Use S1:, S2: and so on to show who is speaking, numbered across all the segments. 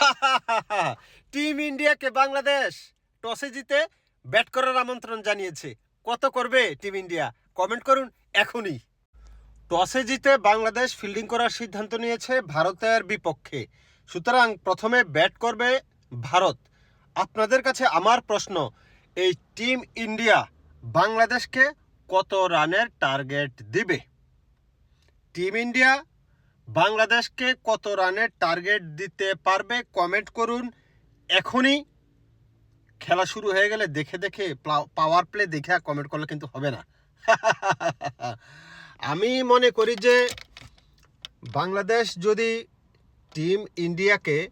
S1: Team ইন্ডিয়াকে বাংলাদেশ টসে জিতে ব্যাট করার আমন্ত্রণ জানিয়েছে। কত করবে টিম ইন্ডিয়া কমেন্ট করুন এখনই। টসে জিতে বাংলাদেশ ফিল্ডিং করার সিদ্ধান্ত নিয়েছে ভারতের বিপক্ষে। সুতরাং প্রথমে ব্যাট করবে ভারত। আপনাদের কাছে আমার প্রশ্ন, এই টিম ইন্ডিয়া বাংলাদেশকে কত রানের টার্গেট দিবে? টিম ইন্ডিয়া বাংলাদেশকে কত রানের টার্গেট দিতে পারবে? কমেন্ট করুন। এখনই খেলা শুরু হয়ে গেলে দেখে দেখে পাওয়ার প্লে দেখে কমেন্ট করলে কিন্তু হবে না। আমি মনে করি যে বাংলাদেশ যদি টিম ইন্ডিয়াকে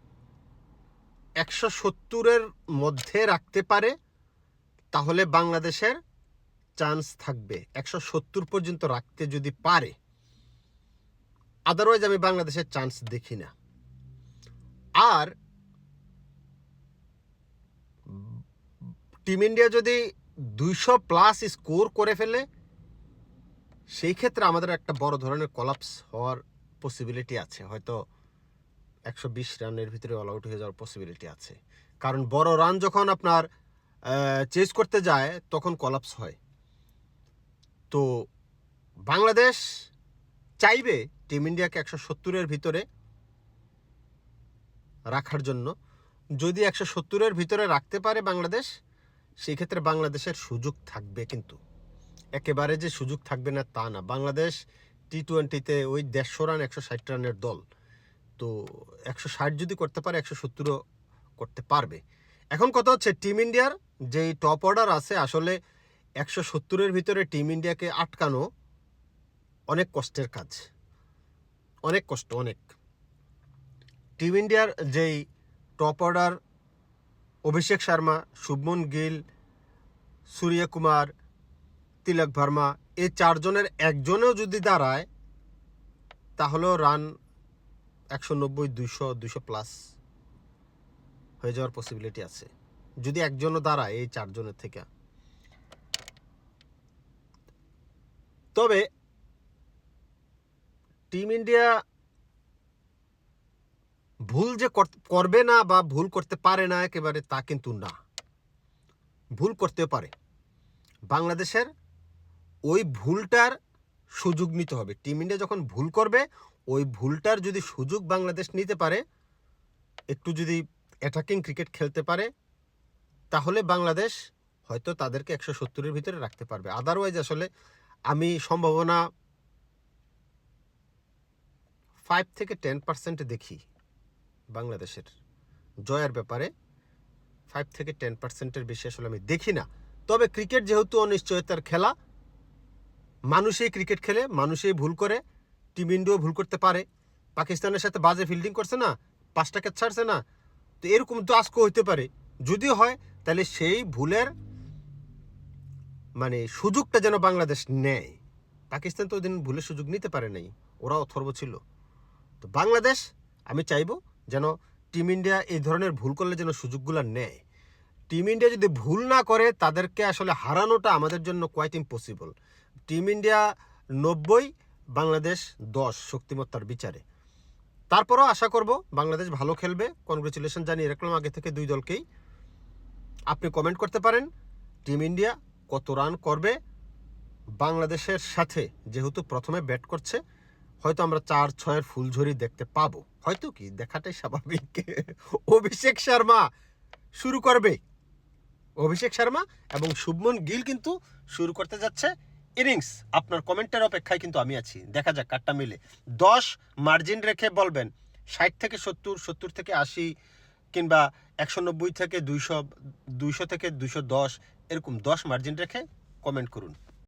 S1: একশো সত্তরের মধ্যে রাখতে পারে, তাহলে বাংলাদেশের চান্স থাকবে। একশো সত্তর পর্যন্ত রাখতে যদি পারে আদারওয়াইজ আমি বাংলাদেশের চান্স দেখি না। আর টিম ইন্ডিয়া যদি দুইশো প্লাস স্কোর করে ফেলে, সেই ক্ষেত্রে আমাদের একটা বড় ধরনের কলাপস হওয়ার পসিবিলিটি আছে। হয়তো একশো বিশ রানের ভিতরে অল আউট হয়ে যাওয়ার পসিবিলিটি আছে। কারণ বড় রান যখন আপনার চেস করতে যায়, তখন কলাপস হয়। তো বাংলাদেশ চাইবে টিম ইন্ডিয়াকে একশো সত্তরের ভিতরে রাখার জন্য। যদি একশো সত্তরের ভিতরে রাখতে পারে বাংলাদেশ, সেই ক্ষেত্রে বাংলাদেশের সুযোগ থাকবে কিন্তু। একেবারে যে সুযোগ থাকবে না, তা না। বাংলাদেশ টি টোয়েন্টিতে ওই দেড়শো রান, একশো ষাট রানের দল। তো একশো ষাট যদি করতে পারে, একশো সত্তরও করতে পারবে। এখন কথা হচ্ছে, টিম ইন্ডিয়ার যেই টপ অর্ডার আছে, আসলে একশো সত্তরের ভিতরে টিম ইন্ডিয়াকে আটকানো অনেক কষ্টের কাজ। অনেক কষ্ট, অনেক। টিম ইন্ডিয়ার যেই টপ অর্ডার অভিষেক শর্মা, শুভমন গিল, সূর্য কুমার, তিলক ভার্মা, এই চারজনের একজনেও যদি দাঁড়ায়, তাহলেও রান একশো নব্বই, দুইশো দুইশো প্লাস হয়ে যাওয়ার পসিবিলিটি আছে। যদি একজনও দাঁড়ায় এই চারজনের থেকে। তবে টিম ইন্ডিয়া ভুল যে করবে না বা ভুল করতে পারে না একেবারে তা কিন্তু না। ভুল করতে পারে। বাংলাদেশের ওই ভুলটার সুযোগ নিতে হবে। টিম ইন্ডিয়া যখন ভুল করবে, ওই ভুলটার যদি সুযোগ বাংলাদেশ নিতে পারে, একটু যদি অ্যাটাকিং ক্রিকেট খেলতে পারে, তাহলে বাংলাদেশ হয়তো তাদেরকে একশো সত্তরের ভিতরে রাখতে পারবে। আদারওয়াইজ আসলে আমি সম্ভাবনা ফাইভ থেকে টেন পার্সেন্ট দেখি বাংলাদেশের জয়ের ব্যাপারে। ফাইভ থেকে টেন পার্সেন্টের বেশি আসলে আমি দেখি না। তবে ক্রিকেট যেহেতু অনিশ্চয়তার খেলা, মানুষই ক্রিকেট খেলে, মানুষই ভুল করে টিম ইন্ডিয়াও ভুল করতে পারে। পাকিস্তানের সাথে বাজে ফিল্ডিং করছে না পাঁচটা ক্যাচ ছাড়ছে না। তো এরকম তো আজকে হইতে পারে। যদি হয়, তাহলে সেই ভুলের মানে সুযোগটা যেন বাংলাদেশ নেয়। পাকিস্তান তো ওদিন ভুলের সুযোগ নিতে পারে নাই ওরা অথর্ব ছিল। তো বাংলাদেশ, আমি চাইব যেন টিম ইন্ডিয়া এই ধরনের ভুল করলে যেন সুযোগগুলো নেয়। টিম ইন্ডিয়া যদি ভুল না করে, তাদেরকে আসলে হারানোটা আমাদের জন্য কোয়াইট ইম্পসিবল টিম ইন্ডিয়া নব্বই, বাংলাদেশ দশ, শক্তিমত্তার বিচারে। তারপরও আশা করব বাংলাদেশ ভালো খেলবে। কনগ্রেচুলেশন জানিয়ে রাখলাম আগে থেকে দুই দলকেই। আপনি কমেন্ট করতে পারেন টিম ইন্ডিয়া কত রান করবে। বাংলাদেশের সাথে যেহেতু প্রথমে ব্যাট করছে হয়তো আমরা চার, ছয়ের ফুলঝুরি দেখতে পাবো। হয়তো কি? দেখাটাই স্বাভাবিক। অভিষেক শর্মা শুরু করবে। অভিষেক শর্মা এবং শুভমন গিল কিন্তু শুরু করতে যাচ্ছে ইনিংস। আপনার কমেন্টের অপেক্ষায় কিন্তু আমি আছি। দেখা যাক কাটটা মিলে। দশ মার্জিন রেখে বলবেন, ষাট থেকে সত্তর সত্তর থেকে আশি কিংবা একশো নব্বই থেকে দুইশো দুইশো থেকে দুইশো দশ, এরকম দশ মার্জিন রেখে কমেন্ট করুন।